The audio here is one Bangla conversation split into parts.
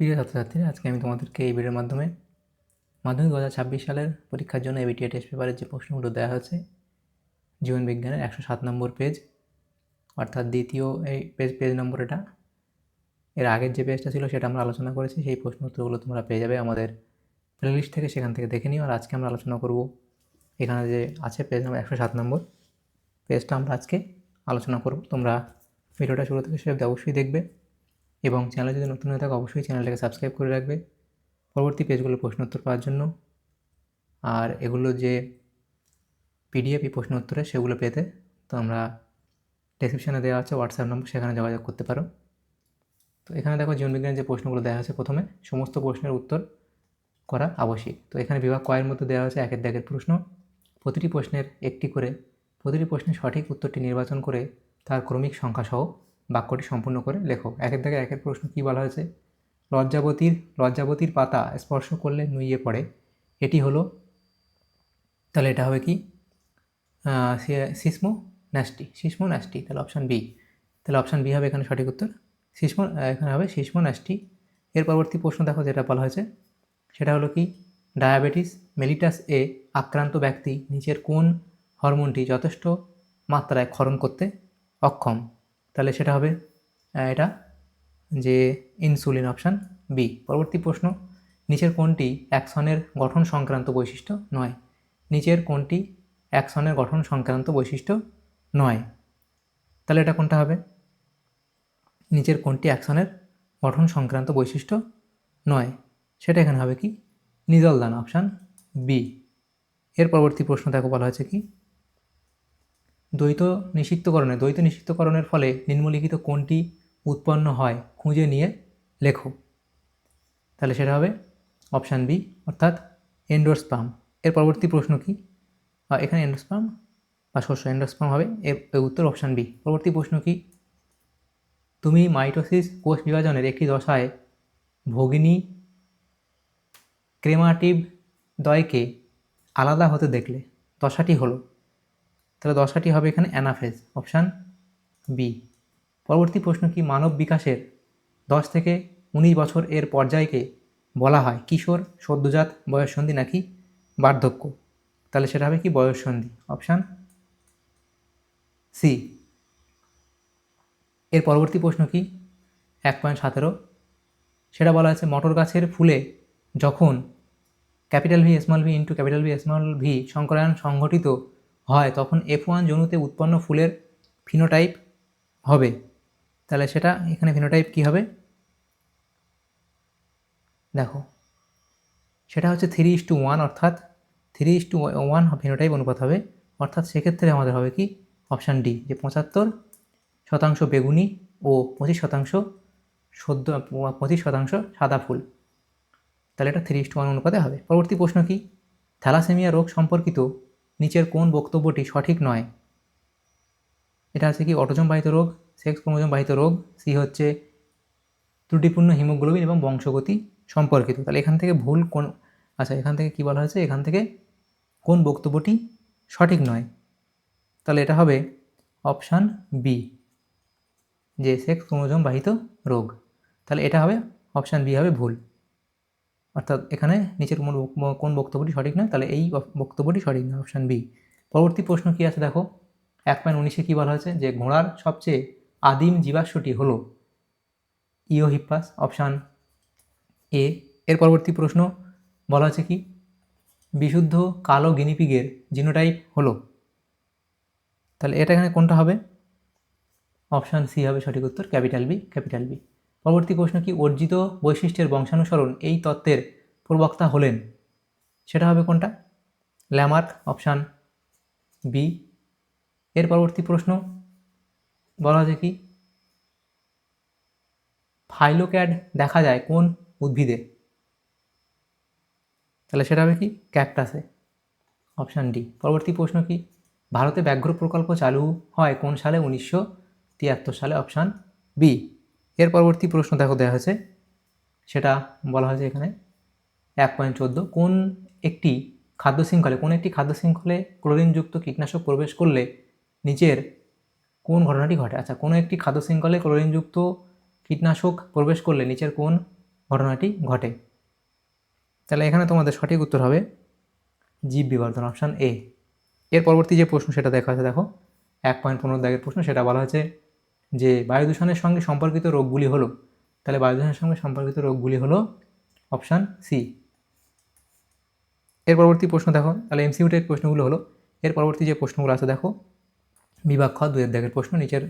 প্রিয় ছাত্রছাত্রীরা, আজকে আমি তোমাদেরকে এই ভিডিওর মাধ্যমে মাধ্যমিক দু ছাব্বিশ সালের পরীক্ষার জন্য এবিটিএ টেস্ট পেপারের যে প্রশ্নগুলো দেওয়া হয়েছে, জীবন বিজ্ঞানের একশো সাত নম্বর পেজ অর্থাৎ দ্বিতীয় এই পেজ পেজ নম্বর এটা। এর আগের যে পেজটা ছিল সেটা আমরা আলোচনা করেছি, সেই প্রশ্ন উত্তরগুলো তোমরা পেয়ে যাবে আমাদের প্লেলিস্ট থেকে, সেখান থেকে দেখে নিও। আর আজকে আমরা আলোচনা করব এখানে যে আছে পেজ নম্বর একশো সাত নম্বর। পেজটা আমরা আজকে আলোচনা করব। তোমরা ভিডিওটা শুরু থেকে অবধি অবশ্যই দেখবে। এবং চ্যানেলে যদি নতুন হয়ে থাকে, অবশ্যই চ্যানেলটাকে সাবস্ক্রাইব করে রাখবে। পরবর্তী পেজগুলো প্রশ্ন উত্তর পাওয়ার জন্য। আর এগুলো যে পিডিএফ এই প্রশ্ন উত্তরে, সেগুলো পেতে তো আমরা ডেসক্রিপশানে দেওয়া আছে হোয়াটসঅ্যাপ নম্বর সেখানে যোগাযোগ করতে পারো। তো এখানে দেখো জীবনবিজ্ঞানের যে প্রশ্নগুলো দেওয়া আছে প্রথমে, সমস্ত প্রশ্নের উত্তর করা আবশ্যিক। তো এখানে বিভাগ কয়ের মধ্যে দেওয়া আছে একের দাগের প্রশ্ন। প্রতিটি প্রশ্নের একটি করে, প্রতিটি প্রশ্নের সঠিক উত্তরটি নির্বাচন করে তার ক্রমিক সংখ্যাসহ বাক্যটি সম্পূর্ণ করে লেখো। একের দাগে একের প্রশ্ন কী বলা হয়েছে? লজ্জাবতীর লজ্জাবতীর পাতা স্পর্শ করলে নুইয়ে পড়ে। এটি হলো, তাহলে এটা হবে কি? সিসমো ন্যাস্টি সিসমো ন্যাস্টি, তাহলে অপশান বি তাহলে অপশান বি হবে এখানে সঠিক উত্তর। সিসমো এখানে হবে সিসমো ন্যাস্টি। এর পরবর্তী প্রশ্ন দেখো যেটা বলা হয়েছে। সেটা হলো কি? ডায়াবেটিস মেলিটাস এ আক্রান্ত ব্যক্তি নিচের কোন হরমোনটি যথেষ্ট মাত্রায় ক্ষরণ করতে অক্ষম? তাহলে সেটা হবে এটা যে ইনসুলিন অপশান বি পরবর্তী প্রশ্ন, নিচের কোনটি অ্যাকসনের গঠন সংক্রান্ত বৈশিষ্ট্য নয়? নিচের কোনটি অ্যাকসনের গঠন সংক্রান্ত বৈশিষ্ট্য নয়? তাহলে এটা কোনটা হবে? নিচের কোনটি অ্যাকশনের গঠন সংক্রান্ত বৈশিষ্ট্য নয়? সেটা এখানে হবে কি? নিজলদান অপশান বি এর পরবর্তী প্রশ্ন দেখো, বলা হয়েছে কি? দ্বৈত নিষিদ্ধকরণে, দ্বৈত নিষিদ্ধকরণের ফলে নিম্নলিখিত কোনটি উৎপন্ন হয় খুঁজে নিয়ে লেখো। তাহলে সেটা হবে অপশান বি, অর্থাৎ এন্ডোস্পাম। এর পরবর্তী প্রশ্ন কি? এখানে এন্ডোস্পাম বা শস্য এন্ডোস্পাম হবে, এর উত্তর অপশান বি। পরবর্তী প্রশ্ন কি? তুমি মাইটোসিস কোষ বিভাজনের একটি দশায় ভগিনী ক্রেমাটিভ দয়কে আলাদা হতে দেখলে, দশাটি হলো তাহলে দশাটি হবে এখানে অ্যানাফেজ, অপশান বি পরবর্তী প্রশ্ন কি মানব বিকাশের দশ থেকে উনিশ বছর এর পর্যায়কে বলা হয় কিশোর, সদ্যজাত, বয়ঃসন্ধি নাকি বার্ধক্য? তাহলে সেটা হবে কি বয়ঃসন্ধি, অপশান সি এর পরবর্তী প্রশ্ন কি? এক পয়েন্ট সতেরো। সেটা বলা আছে মটর গাছের ফুলে যখন capital V small V into capital V small V সংকরায়ন সংঘটিত হয়, তখন এফ ওয়ান জনুতে উৎপন্ন ফুলের ফিনোটাইপ হবে। তাহলে সেটা এখানে ফিনোটাইপ কী হবে? দেখো, সেটা হচ্ছে থ্রি ইস টু ওয়ান অর্থাৎ three is two one phenotype অনুপাত হবে। অর্থাৎ সেক্ষেত্রে আমাদের হবে কি? অপশান ডি যে পঁচাত্তর শতাংশ বেগুনি ও পঁচিশ শতাংশ সদ্য, পঁচিশ শতাংশ সাদা ফুল। তাহলে এটা থ্রি ইস টু ওয়ান অনুপাতে হবে। পরবর্তী প্রশ্ন কি? থ্যালাসেমিয়া রোগ সম্পর্কিত নিচের কোন বক্তব্যটি সঠিক নয়? এটা আছে কি অটোজম বাহিত রোগ, সেক্স ক্রোমোজম বাহিত রোগ, সি হচ্ছে ত্রুটিপূর্ণ হিমোগ্লোবিন এবং বংশগতি সম্পর্কিত। তাহলে এখান থেকে ভুল কোন আচ্ছা এখান থেকে কি বলা হয়েছে? এখান থেকে কোন বক্তব্যটি সঠিক নয়? তাহলে এটা হবে অপশান বি, যে সেক্স ক্রোমোজম বাহিত রোগ। তাহলে এটা হবে, অপশান বি হবে ভুল। অর্থাৎ এখানে নিচের কোন কোন বক্তব্যটি সঠিক নয়, তাহলে এই বক্তব্যটি সঠিক নয় অপশান বি পরবর্তী প্রশ্ন কী আছে দেখো? এক পয়েন্ট উনিশে কী বলা হয়েছে? যে ঘোড়ার সবচেয়ে আদিম জীবাশ্মটি হলো ইওহিপ্পাস অপশান এ এর পরবর্তী প্রশ্ন বলা হয়েছে কি? বিশুদ্ধ কালো গিনিপিগের জিনোটাইপ হলো। তাহলে এটা এখানে কোনটা হবে? অপশান সি হবে সঠিক উত্তর, ক্যাপিটাল বি ক্যাপিটাল বি পরবর্তী প্রশ্ন কি অর্জিত বৈশিষ্ট্যের বংশানুসরণ এই তত্ত্বের প্রবক্তা হলেন? সেটা হবে কোনটা? Lamarck, option B. এর পরবর্তী প্রশ্ন, বলা হয়েছে কি? ফাইলোক্যাড দেখা যায় কোন উদ্ভিদে? তাহলে সেটা হবে কি? ক্যাকটাসে। Option D. পরবর্তী প্রশ্ন কি? ভারতে ব্যাঘ্র প্রকল্প চালু হয় কোন সালে? উনিশশো তিয়াত্তর সালে। Option B. এর পরবর্তী প্রশ্ন দেখো দেওয়া হয়েছে। সেটা বলা হয়েছে এখানে এক পয়েন্ট চোদ্দ। কোন একটি খাদ্য শৃঙ্খলে, কোন একটি খাদ্য শৃঙ্খলে ক্লোরিনযুক্ত কীটনাশক প্রবেশ করলে নিচের কোন ঘটনাটি ঘটে? আচ্ছা কোনো একটি খাদ্য শৃঙ্খলে ক্লোরিনযুক্ত কীটনাশক প্রবেশ করলে নিচের কোন ঘটনাটি ঘটে? তাহলে এখানে তোমাদের সঠিক উত্তর হবে জীব বিবর্ধন অপশান এ এর পরবর্তী যে প্রশ্ন সেটা দেখা আছে দেখো। এক পয়েন্ট পনেরো দাগের প্রশ্ন, সেটা বলা হয়েছে যে বায়ু দূষণের সঙ্গে সম্পর্কিত রোগগুলি হলো, তাহলে বায়ু দূষণের সঙ্গে সম্পর্কিত রোগগুলি হলো অপশান সি এর পরবর্তী প্রশ্ন দেখো, তাহলে এমসিউ টাইপ প্রশ্নগুলো হলো, এর পরবর্তী যে প্রশ্নগুলো আছে দেখো, বিভাগ খ দুয়ের দাগের প্রশ্ন, নিচের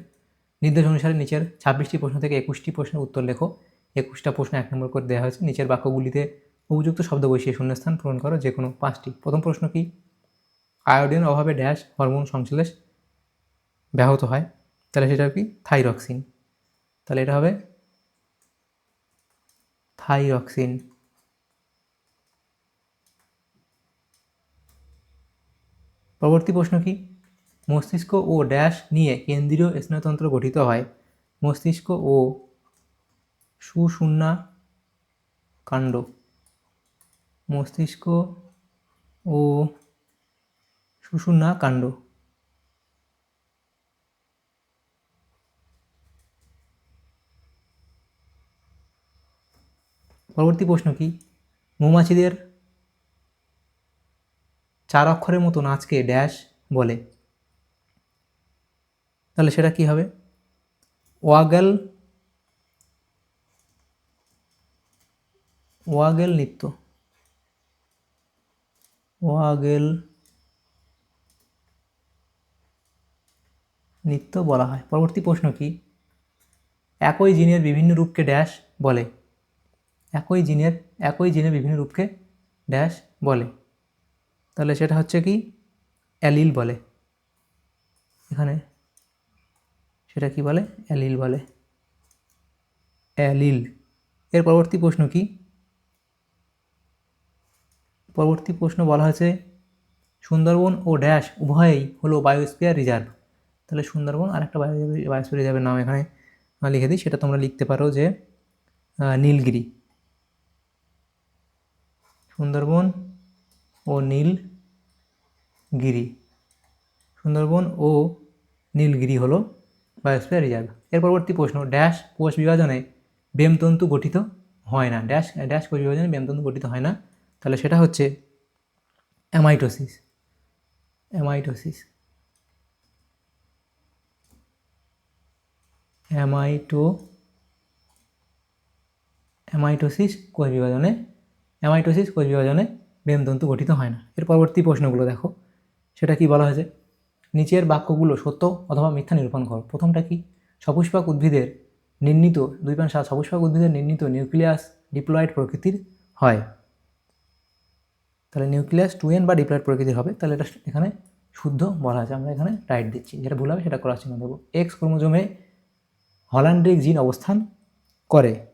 নির্দেশ অনুসারে নিচের ছাব্বিশটি প্রশ্ন থেকে একুশটি প্রশ্নের উত্তর লেখো। একুশটা প্রশ্ন এক নম্বর করে দেওয়া হয়েছে, নিচের বাক্যগুলিতে উপযুক্ত শব্দ বসিয়ে শূন্যস্থান পূরণ করো, যে কোনো পাঁচটি। প্রথম প্রশ্ন কি? আয়োডিনের অভাবে ড্যাশ হরমোন সংশ্লেষ ব্যাহত হয়। তাহলে সেটা কি? থাইরক্সিন তাহলে এটা হবে থাইরক্সিন পরবর্তী প্রশ্ন কি? মস্তিষ্ক ও ড্যাশ নিয়ে কেন্দ্রীয় স্নায়ুতন্ত্র গঠিত হয়। মস্তিষ্ক ও সুষুম্না কাণ্ড। মস্তিষ্ক ও সুষুম্না কাণ্ড। পরবর্তী প্রশ্ন কি? মৌমাছিদের চার অক্ষরের মতো নাচকে ড্যাশ বলে। তাহলে সেটা কি হবে? ওয়াগেল ওয়াগেল নৃত্য। ওয়াগেল নৃত্য বলা হয়। পরবর্তী প্রশ্ন কি? একই জিনের বিভিন্ন রূপকে ড্যাশ বলে। একই জিনের একই জিনের বিভিন্ন রূপকে ড্যাশ বলে। তাহলে সেটা হচ্ছে কি? অ্যালিল বলে। এখানে সেটা কি বলে? অ্যালিল বলে। অ্যালিল। এর পরবর্তী প্রশ্ন কি? পরবর্তী প্রশ্ন বলা হয়েছে, সুন্দরবন ও ড্যাশ উভয়ই হলো বায়োস্পিয়ার রিজার্ভ তাহলে সুন্দরবন আর একটা বায়ো বায়োস্পিয়ার রিজার্ভের নাম এখানে লিখে দিই। সেটা তোমরা লিখতে পারো যে নীলগিরি। সুন্দরবন ও নীলগিরি। সুন্দরবন ও নীলগিরি হলো বায়োস্ফিয়ার রিজার্ভ। এর পরবর্তী প্রশ্ন, ড্যাশ কোষ বিভাজনে বেমতন্তু গঠিত হয় না। ড্যাশ ড্যাশ কোষ বিভাজনে বেমতন্তু গঠিত হয় না। তাহলে সেটা হচ্ছে অ্যামাইটোসিস। অ্যামাইটোসিস। অ্যামাইটো, অ্যামাইটোসিস কোষ বিভাজনে অ্যামাইটোসিস কোষ বিভাজনে বেমতন্তু গঠিত হয় না। এর পরবর্তী প্রশ্নগুলো দেখো। সেটা কি বলা হয়েছে? নিচের বাক্যগুলো সত্য অথবা মিথ্যা নিরূপণ করো। প্রথমটা কি? সপুষ্পক উদ্ভিদের নির্ণীত, দুই পয়েন্ট সাত সপুষ্পক উদ্ভিদের নির্ণীত নিউক্লিয়াস ডিপ্লয়েড প্রকৃতির হয়। তাহলে নিউক্লিয়াস টু এন বা ডিপ্লয়েড প্রকৃতির হবে। তাহলে এটা এখানে শুদ্ধ বলা আছে। আমরা এখানে রাইট দিচ্ছি। যেটা ভুল হবে সেটা করার চিহ্ন দেবো। এক্স ক্রোমোজোমে হল্যান্ড্রিক জিন অবস্থান করে।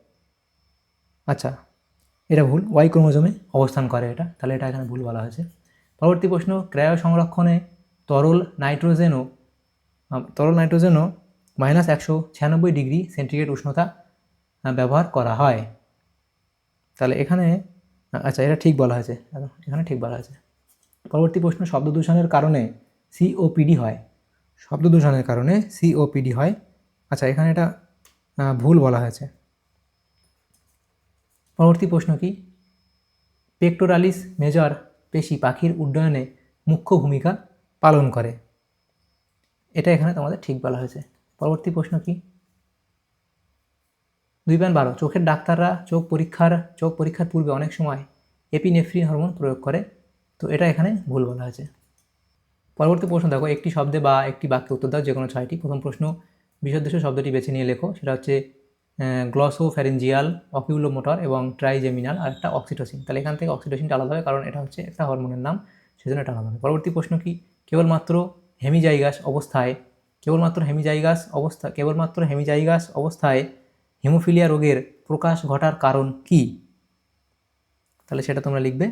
আচ্ছা এটা ভুল ওয়াই ক্রোমোজোমে অবস্থান করে এটা, তাহলে এটা এখানে ভুল বলা হয়েছে। পরবর্তী প্রশ্ন, ক্রায় সংরক্ষণে তরল নাইট্রোজেনও তরল নাইট্রোজেনও মাইনাস একশো ছিয়ানব্বই ডিগ্রি সেন্টিগ্রেড উষ্ণতা ব্যবহার করা হয়। তাহলে এখানে আচ্ছা এটা ঠিক বলা হয়েছে। এখানে ঠিক বলা হয়েছে। পরবর্তী প্রশ্ন শব্দ দূষণের কারণে সিওপিডি হয়। শব্দ দূষণের কারণে সিওপিডি হয়। আচ্ছা এখানে এটা ভুল বলা হয়েছে। পরবর্তী প্রশ্ন কি? পেক্টোরালিস মেজর পেশি পাখির উড্ডয়নে মুখ্য ভূমিকা পালন করে। এটা এখানে তোমাদের ঠিক বলা হয়েছে। পরবর্তী প্রশ্ন কি? দুই পয়েন্ট বারো। চোখের ডাক্তাররা চোখ পরীক্ষার চোখ পরীক্ষার পূর্বে অনেক সময় এপিনেফ্রিন হরমোন প্রয়োগ করে। তো এটা এখানে ভুল বলা হয়েছে। পরবর্তী প্রশ্ন দেখো, একটি শব্দে বা একটি বাক্যে উত্তর দাও যে কোনো ছয়টি। প্রথম প্রশ্ন বিশদৃশ্য শব্দটি বেছে নিয়ে লেখো। সেটা হচ্ছে গ্লসোফ্যারেঞ্জিয়াল অকিউলোমোটর এবং ট্রাইজেমিনাল আর একটা অক্সিটোসিন তাহলে এখান থেকে অক্সিটোসিনটা আলাদা হবে, কারণ এটা হচ্ছে একটা হরমোনের নাম, সেজন্য এটা আলাদা হবে। পরবর্তী প্রশ্ন কি? কেবলমাত্র হেমিজাইগাস অবস্থায়, কেবলমাত্র হেমিজাইগাস অবস্থা, কেবলমাত্র হেমিজাইগাস অবস্থায় হিমোফিলিয়া রোগের প্রকাশ ঘটার কারণ কি? তাহলে সেটা তোমরা লিখবে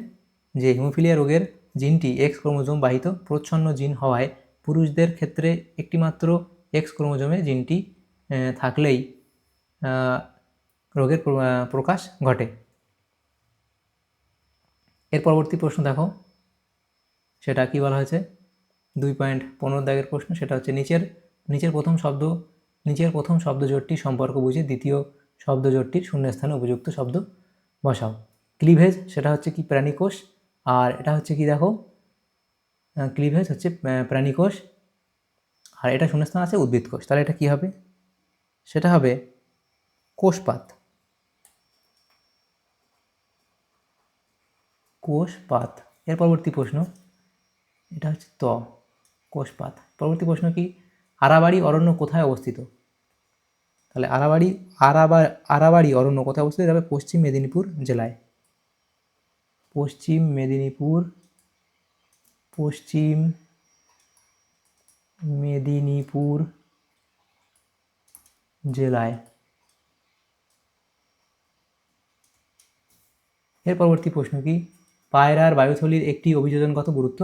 যে হিমোফিলিয়া রোগের জিনটি এক্স ক্রোমোজোম বাহিত প্রচ্ছন্ন জিন হওয়ায় পুরুষদের ক্ষেত্রে একটিমাত্র এক্স ক্রোমোজোমে জিনটি থাকলেই রোগের প্রকাশ ঘটে। এর পরবর্তী প্রশ্ন দেখো। সেটা কি বলা হয়েছে? দুই পয়েন্ট পনেরো দাগের প্রশ্ন। সেটা হচ্ছে নিচের নিচের প্রথম শব্দ, নিচের প্রথম শব্দ জোটটি সম্পর্ক বুঝে দ্বিতীয় শব্দ জোটটির শূন্যস্থানে উপযুক্ত শব্দ বসাও। ক্লিভেজ, সেটা হচ্ছে কি প্রাণীকোষ? আর এটা হচ্ছে কি দেখো? ক্লিভেজ হচ্ছে প্রাণীকোষ। আর এটা শূন্যস্থান আছে উদ্ভিদ কোষ তাহলে এটা কি হবে? সেটা হবে কোষপাত। কোষপাত, এর পরবর্তী প্রশ্ন, এটা হচ্ছে ত, কোষপাত। পরবর্তী প্রশ্ন কি, আরাবাড়ি অরণ্য কোথায় অবস্থিত? তাহলে আরাবাড়ি, আরাবা, আরাবাড়ি অরণ্য কোথায় অবস্থিত? এটা হবে পশ্চিম মেদিনীপুর জেলায়। পশ্চিম মেদিনীপুর পশ্চিম মেদিনীপুর জেলায়। এর পরবর্তী প্রশ্ন কি? পায়রার বায়ুথলির একটি অভিযোজনগত গুরুত্ব?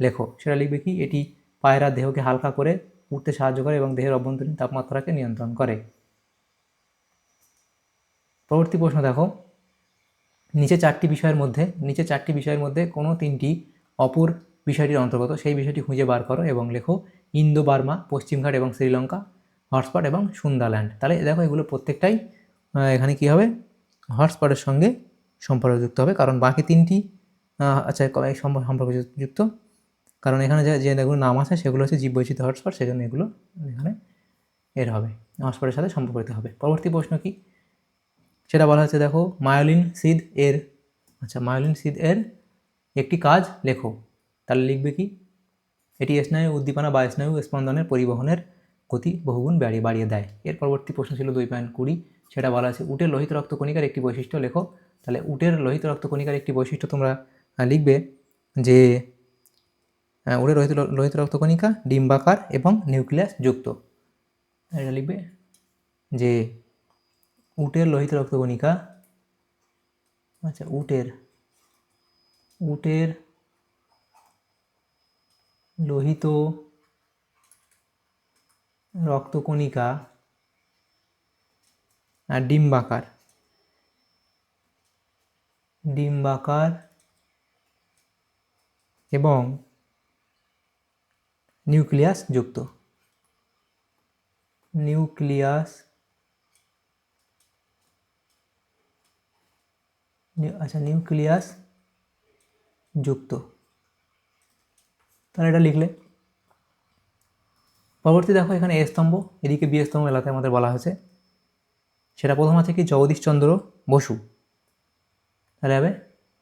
লেখো, সেটা লিখবে কি? এটি পায়রার দেহকে হালকা করে উঠতে সাহায্য করে এবং দেহের অভ্যন্তরীণ তাপমাত্রাকে নিয়ন্ত্রণ করে। পরবর্তী প্রশ্ন দেখো। নিচে চারটি বিষয়ের মধ্যে, নিচে চারটি বিষয়ের মধ্যে কোনো তিনটি অপর বিষয়টির অন্তর্গত, সেই বিষয়টি খুঁজে বার করো এবং লেখো ইন্দো বার্মা পশ্চিমঘাট এবং শ্রীলঙ্কা, হটস্পট এবং সুন্দারল্যান্ড। তাহলে দেখো এগুলো প্রত্যেকটাই এখানে কি হবে? হটস্পটের সঙ্গে সম্পর্কযুক্ত হবে। কারণ বাকি তিনটি আচ্ছা ক- এই সম্প- সম্পর্কযুক্ত কারণ এখানে যে যে নাম আছে, সেগুলো হচ্ছে জীববৈচিত্র্য হটস্পট, সেজন্য এগুলো এখানে এর হবে। হটস্পটের সাথে সম্পর্কিত হবে। পরবর্তী প্রশ্ন কি? সেটা বলা হচ্ছে, দেখো, মায়োলিন সিদ এর আচ্ছা মায়োলিন সিদ এর একটি কাজ লেখো। তাহলে লিখবে কি? এটি স্নায়ু উদ্দীপনা বা স্নায়ু স্পন্দনের পরিবহনের গতি বহুগুণ বাড়িয়ে বাড়িয়ে দেয়। এর পরবর্তী প্রশ্ন ছিল দুই পয়েন্ট কুড়ি। সেটা বলা আছে, উটের লোহিত রক্তকণিকার একটি বৈশিষ্ট্য লেখো। তাহলে উটের লোহিত রক্তকণিকার একটি বৈশিষ্ট্য তোমরা লিখবে যে উটের লোহিত লোহিত রক্তকণিকা ডিম্বাকার এবং নিউক্লিয়াস যুক্ত। এটা লিখবে যে, উটের লোহিত রক্তকণিকা আচ্ছা উটের উটের লোহিত রক্তকণিকা ডিম্বাকার। ডিম্বাকার এবং নিউক্লিয়াস যুক্ত। নিউক্লিয়াস আচ্ছা নিউক্লিয়াস যুক্ত। তাহলে এটা লিখলে। পরবর্তী দেখো এখানে এ স্তম্ভ, এদিকে বি স্তম্ভ এলাকায় আমাদের বলা হয়েছে। সেটা প্রথম আছে কি জগদীশচন্দ্র বসু। তাহলে হবে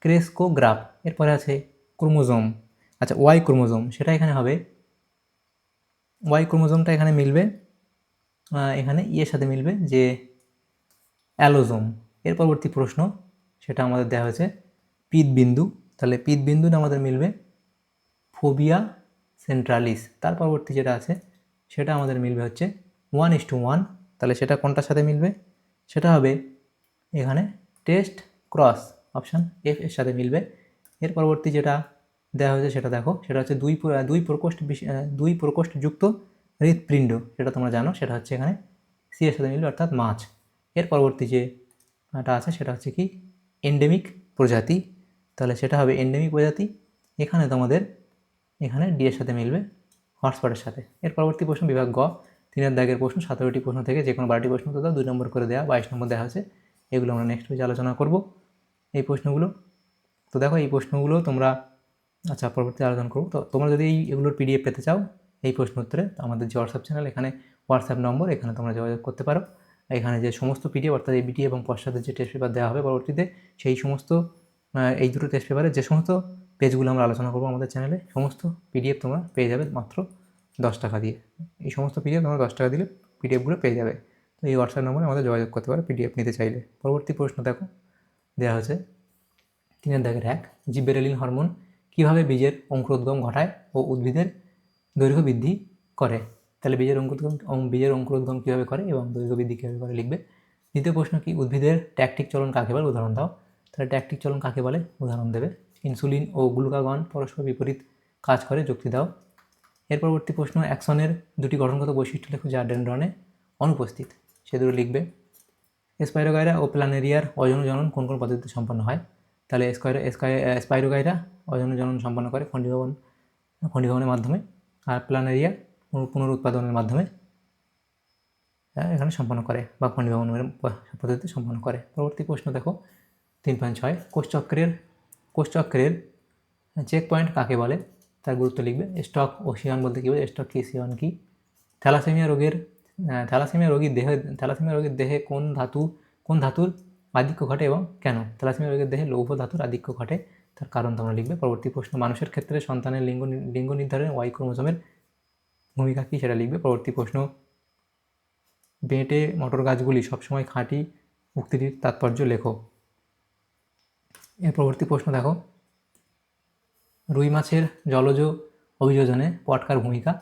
ক্রেসকোগ্রাফ। এরপরে আছে ক্রোমোজোম। আচ্ছা ওয়াই ক্রোমোজোম, সেটা এখানে হবে। ওয়াই ক্রোমোজোমটা এখানে মিলবে এখানে ইয়ের সাথে মিলবে যে অ্যালোজোম। এর পরবর্তী প্রশ্ন, সেটা আমাদের দেওয়া হয়েছে পিতবিন্দু তাহলে পিতবিন্দুটা আমাদের মিলবে ফোবিয়া সেন্ট্রালিস। তার পরবর্তী যেটা আছে, সেটা আমাদের মিলবে হচ্ছে ওয়ান ইস টু ওয়ান। তাহলে সেটা কোনটার সাথে মিলবে? সেটা হবে এখানে টেস্ট ক্রস। অপশান এফ এর সাথে মিলবে। এর পরবর্তী যেটা দেওয়া হয়েছে সেটা দেখো, সেটা হচ্ছে দুই দুই প্রকোষ্ঠ দুই প্রকোষ্ঠযুক্ত হৃৎপিণ্ড সেটা তোমরা জানো, সেটা হচ্ছে এখানে সি এর সাথে মিলবে, অর্থাৎ মাছ। এর পরবর্তী যে টা আছে, সেটা হচ্ছে কি? এন্ডেমিক প্রজাতি। তাহলে সেটা হবে এন্ডেমিক প্রজাতি। এখানে তোমাদের এখানে ডি এর সাথে মিলবে হটস্পটের সাথে। এর পরবর্তী প্রশ্ন বিভাগ গ। তিনের দাগের প্রশ্ন, সতেরোটি প্রশ্ন থেকে যে কোনো বারোটি প্রশ্ন তো দুই নম্বর করে দেওয়া বাইশ নম্বর দেওয়া হয়েছে। এগুলো আমরা নেক্সট পেজে আলোচনা করব। এই প্রশ্নগুলো। তো দেখো এই প্রশ্নগুলো তোমরা আচ্ছা পরবর্তী আলোচনা করব। তো তোমরা যদি এই এগুলোর পিডিএফ পেতে চাও, এই প্রশ্ন উত্তরে আমাদের যে হোয়াটসঅ্যাপ চ্যানেল এখানে হোয়াটসঅ্যাপ নম্বর এখানে তোমরা যোগাযোগ করতে পারো। এখানে যে সমস্ত পিডিএফ অর্থাৎ এই বিটি এবং পশ্চাতে যে টেস্ট পেপার দেওয়া হবে পরবর্তীতে, সেই সমস্ত এই দুটো টেস্ট পেপারে যে সমস্ত পেজগুলো আমরা আলোচনা করব আমাদের চ্যানেলে সমস্ত পিডিএফ তোমরা পেয়ে যাবে মাত্র দশ টাকা দিয়ে। এই সমস্ত পিডিএফ তোমরা দশ টাকা দিলে পিডিএফগুলো পেয়ে যাবে। তো এই হোয়াটসঅ্যাপ নম্বরে আমাদের যোগাযোগ করতে পারো পিডিএফ নিতে চাইলে। পরবর্তী প্রশ্ন দেখো। দেওয়া হয়েছে। তিনের দাগের এক, জিবেরেলিন হরমোন কীভাবে বীজের অঙ্কুরোদ্গম ঘটায় ও উদ্ভিদের দৈর্ঘ্য বৃদ্ধি করে? তাহলে বীজের অঙ্কুরোদ্গম বীজের অঙ্কুরোদ্গম কীভাবে করে এবং দৈর্ঘ্য বৃদ্ধি কীভাবে করে লিখবে? দ্বিতীয় প্রশ্ন কি, উদ্ভিদের ট্যাকটিক চলন কাকে বলে? উদাহরণ দাও। তাহলে ট্যাকটিক চলন কাকে বলে? উদাহরণ দেবে। ইনসুলিন ও গ্লুকাগন পরস্পর বিপরীত কাজ করে, যুক্তি দাও। এর পরবর্তী প্রশ্ন অ্যাকশনের দুটি গঠনগত বৈশিষ্ট্য লেখো যা ডেন্ড্রনে অনুপস্থিত। সে দুটো লিখবে। স্পাইরোগাইরা ও প্ল্যানেরিয়ার অজন জনন কোন কোন পদ্ধতিতে সম্পন্ন হয়? তাহলে স্কোয়ার স্পাইরোগাইরা অজন জনন সম্পন্ন করে খণ্ডীভবন খণ্ডীভবনের মাধ্যমে আর প্ল্যানেরিয়া পুনর- পুনরুৎপাদনের মাধ্যমে এখানে সম্পন্ন করে বা খণ্ডীভবনের পদ্ধতিতে সম্পন্ন করে। পরবর্তী প্রশ্ন দেখো, তিন পয়েন্ট ছয়। কোষচক্রের কোষচক্রের চেক পয়েন্ট কাকে বলে? তার গুরুত্ব লিখবে স্টক ওশিয়ান বলতে কী বলে স্টক কি, সিয়ন কী? থ্যালাসেমিয়া রোগের থ্যালাসেমিয়া রোগীর দেহে, থ্যালাসেমিয়া রোগীর দেহে কোন ধাতু, কোন ধাতুর আধিক্য ঘটে এবং কেন? থ্যালাসেমিয়া রোগীর দেহে লৌহ ধাতুর আধিক্য ঘটে, তার কারণ তোমরা লিখবে। পরবর্তী প্রশ্ন, মানুষের ক্ষেত্রে সন্তানের লিঙ্গ লিঙ্গ নির্ধারণে ওয়াই ক্রোমোজোমের ভূমিকা কী সেটা লিখবে? পরবর্তী প্রশ্ন, বেঁটে মটর গাছগুলি সবসময় খাঁটি উক্তিটির তাৎপর্য লেখো। এর পরবর্তী প্রশ্ন দেখো, রুই মাছের জলজ অভিযোজনে পটকার ভূমিকা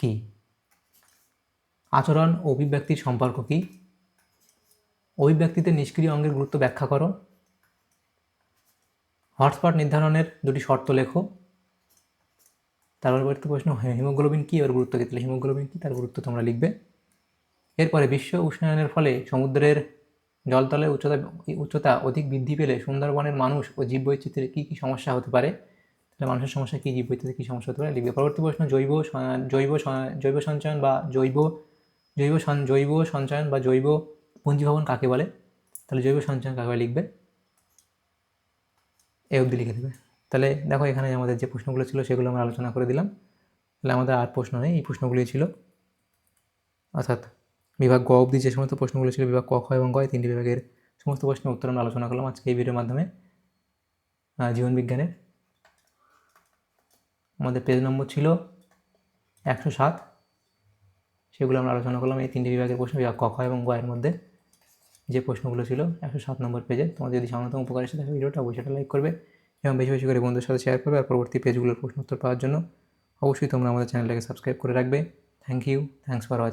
কী? আচরণ ও অভিব্যক্তির সম্পর্ক কী? অভিব্যক্তিতে নিষ্ক্রিয় অঙ্গের গুরুত্ব ব্যাখ্যা করো। হটস্পট নির্ধারণের দুটি শর্ত লেখো। তার পরবর্তী প্রশ্ন হিমোগ্লোবিন কী? এর গুরুত্ব তাহলে হিমোগ্লোবিন কী? তার গুরুত্ব তোমরা লিখবে। এরপরে বিশ্ব উষ্ণায়নের ফলে সমুদ্রের জলতলের উচ্চতা উচ্চতা অধিক বৃদ্ধি পেলে সুন্দরবনের মানুষ ও জীববৈচিত্র্যের কী কী সমস্যা হতে পারে? তাহলে মানুষের সমস্যা কী? জীববৈচিত্র্যের কী সমস্যা হতে পারে? লিখবে। পরবর্তী প্রশ্ন, জৈব জৈব জৈব সঞ্চয়ন বা জৈব জৈব জৈব সঞ্চয়ন বা জৈব পুঞ্জীভবন কাকে বলে? তাহলে জৈব সঞ্চয়ন কাকে লিখবে? এ অবধি লিখে দেবে। তাহলে দেখো এখানে আমাদের যে প্রশ্নগুলো ছিল সেগুলো আমরা আলোচনা করে দিলাম। তাহলে আমাদের আর প্রশ্ন নেই, এই প্রশ্নগুলি ছিল। অর্থাৎ বিভাগ গ অবধি যে সমস্ত প্রশ্নগুলো ছিল, বিভাগ ক, খ এবং গ, এই তিনটি বিভাগের সমস্ত প্রশ্নের উত্তর আমরা আলোচনা করলাম আজকে এই ভিডিওর মাধ্যমে। জীবন বিজ্ঞানের। আমাদের পেজ নম্বর ছিল একশো সাত। সেগুলো আমরা আলোচনা করলাম। এই তিনটি বিভাগের প্রশ্ন বিভাগ ক, খ এবং গয়ের মধ্যে যে প্রশ্নগুলো ছিল একশো সাত নম্বর পেজে তোমাদের যদি সামান্যতম উপকার এসে থাকে ভিডিওটা, অবশ্যই সেটা লাইক করবে এবং বেশি বেশি করে বন্ধুর সাথে শেয়ার করবে আর পরবর্তী পেজগুলোর প্রশ্ন উত্তর পাওয়ার জন্য। অবশ্যই তোমরা আমাদের চ্যানেলটাকে সাবস্ক্রাইব করে রাখবে। Thank you thanks for watching